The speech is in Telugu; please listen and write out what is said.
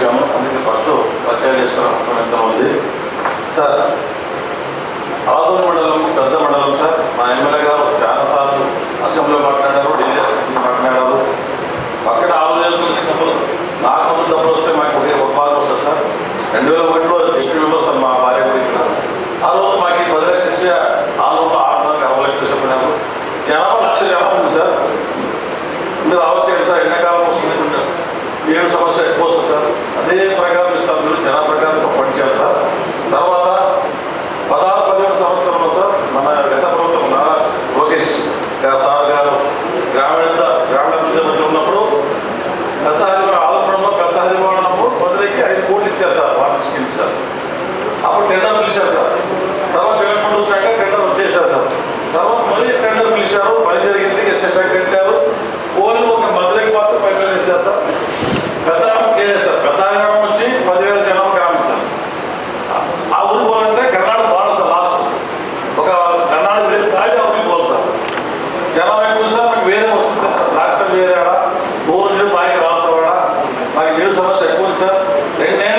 చేశాము. అందుకే ఫస్ట్ పరిచయం చేసుకోవడం అనుకున్నంత ఉంది సార్ ఆదూరు మండలం పెద్ద మండలం సార్. మా ఎమ్మెల్యే గారు చాలాసార్లు అసెంబ్లీలో మాట్లాడారు ఢిల్లీ మాట్లాడారు. అక్కడ ఆలోచన నాకు ముందు వస్తే చేశారు కట్టారు ఓన్లీ ఒక మధురకి మాత్రం పది వేలు వేశారు సార్ పెద్దారం వేసారు పెద్దారం వచ్చి పదివేల జనం గ్రామం సార్. ఆ ఊరు పోలంటే కర్ణాటక బార్డర్ సార్ లాస్ట్ ఒక కర్ణాటక విలేజ్ దాటి ఊరికి పోవాలి సార్. జనం ఎక్కువ సార్ మాకు వేరే వస్తుంది కదా సార్. లాస్ట్ వేరే ఆడ ఊరు నీళ్ళు తాగి రాస్తావాడ మాకు నీళ్ళు సమస్య ఎక్కువ సార్. రెండే